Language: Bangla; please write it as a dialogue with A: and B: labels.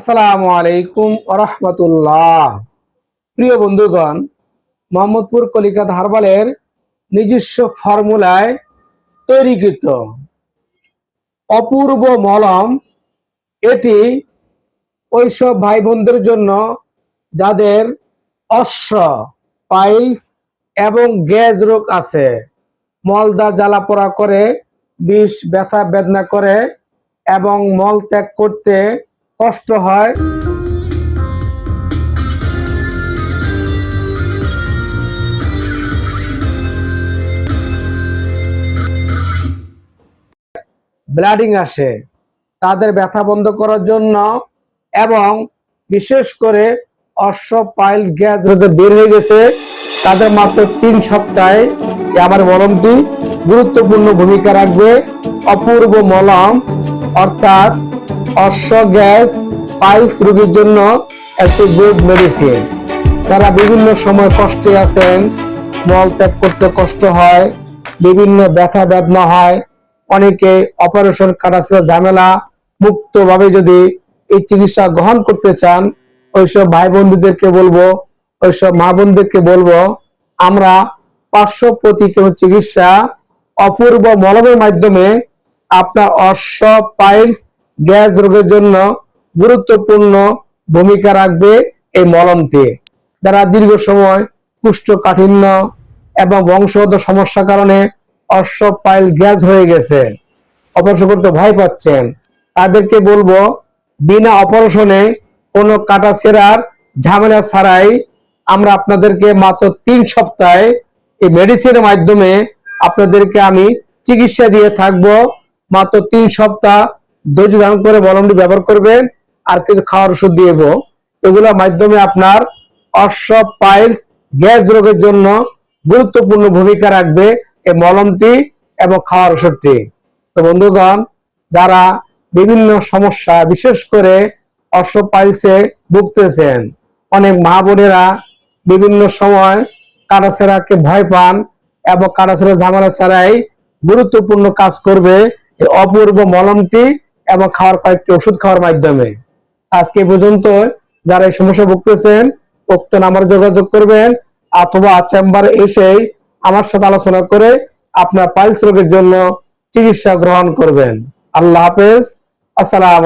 A: আসসালামু আলাইকুম রহমতুল্লাহ প্রিয় বন্ধুগণ, মোহাম্মদপুর কলিকাত হারবালের নিজস্ব ফর্মুলায় তৈরিকৃত অপূর্ব মলম। এটি ওইসব ভাই বোনদের জন্য যাদের অশ্ব, পাইলস এবং গ্যাস রোগ আছে। মলদা জ্বালা পোড়া করে, বিষ, ব্যথা বেদনা করে এবং মল ত্যাগ করতে কষ্ট হয়। ব্লাডিং আসে। তাদের ব্যথা বন্ধ করার জন্য এবং বিশেষ করে অশ্ব পাইল গ্যাস যাদের বের হয়ে গেছে, তাদের মাত্র তিন সপ্তাহে আমার মলমটি গুরুত্বপূর্ণ ভূমিকা রাখবে। অপূর্ব মলম, অর্থাৎ অশ্ব গ্যাস, পাইলস রোগীর জন্য একটি গুড মেডিসিন যারা বিভিন্ন সময় কষ্টে আছেন মল ত্যাগ করতে কষ্ট হয়, বিভিন্ন ব্যথা বেদনা হয়, অনেকে অপারেশন কাটাছিল ঝামেলা মুক্ত ভাবে যদি এই চিকিৎসা গ্রহণ করতে চান, ওইসব ভাই বন্ধুদেরকে বলব, ওইসব মা বোনদেরকে বলব, আমরা পার্শ্ব প্রতিক্রিয়া চিকিৎসা অপূর্ব মলমের মাধ্যমে আপনার অশ্ব, পাইলস গ্যাস রোগের জন্য গুরুত্বপূর্ণ ভূমিকা রাখবে এই মলমটি। যারা দীর্ঘ সময় কুষ্ঠকাঠিন্য এবং বংশগত সমস্যার কারণে অশ্ব পাইল গ্যাস হয়ে গেছে। অপারেশন করতে ভয় পাচ্ছেন। তাদেরকে বলব, বিনা অপারেশনে কোনো কাটা সেরার ঝামেলা ছাড়াই আমরা আপনাদেরকে মাত্র তিন সপ্তাহে এই মেডিসিনের মাধ্যমে আপনাদেরকে আমি চিকিৎসা দিয়ে থাকব। মাত্র তিন সপ্তাহ ধৈর্য ধারণ করে মলমটি ব্যবহার করবেন, আর কিছু খাওয়ার ওষুধ দিয়ে এগুলোর মাধ্যমে আপনার অশ্ব পাইলস গ্যাস রোগের জন্য গুরুত্বপূর্ণ ভূমিকা রাখবে এই মলমটি এবং খাওয়ার ওষুধটি। তো বন্ধুগণ, যারা বিভিন্ন সমস্যা, বিশেষ করে অশ্ব পাইলসে ভুগতেছেন, অনেক মা বোনেরা বিভিন্ন সময় কাটাছেড়াকে ভয় পান এবং কাটাছেড়া ঝামেলা ছাড়াই গুরুত্বপূর্ণ কাজ করবে। এই অপূর্ব মলমটি এবং খাওয়ার কয়েকটি ওষুধ খাওয়ার মাধ্যমে। আজকে পর্যন্ত যারা এই সমস্যা ভুগতেছেন, উক্ত নাম্বার যোগাযোগ করবেন অথবা চেম্বারে এসে আমার সাথে আলোচনা করে আপনার পাইলস রোগের জন্য চিকিৎসা গ্রহণ করবেন। আল্লাহ হাফেজ। আসসালাম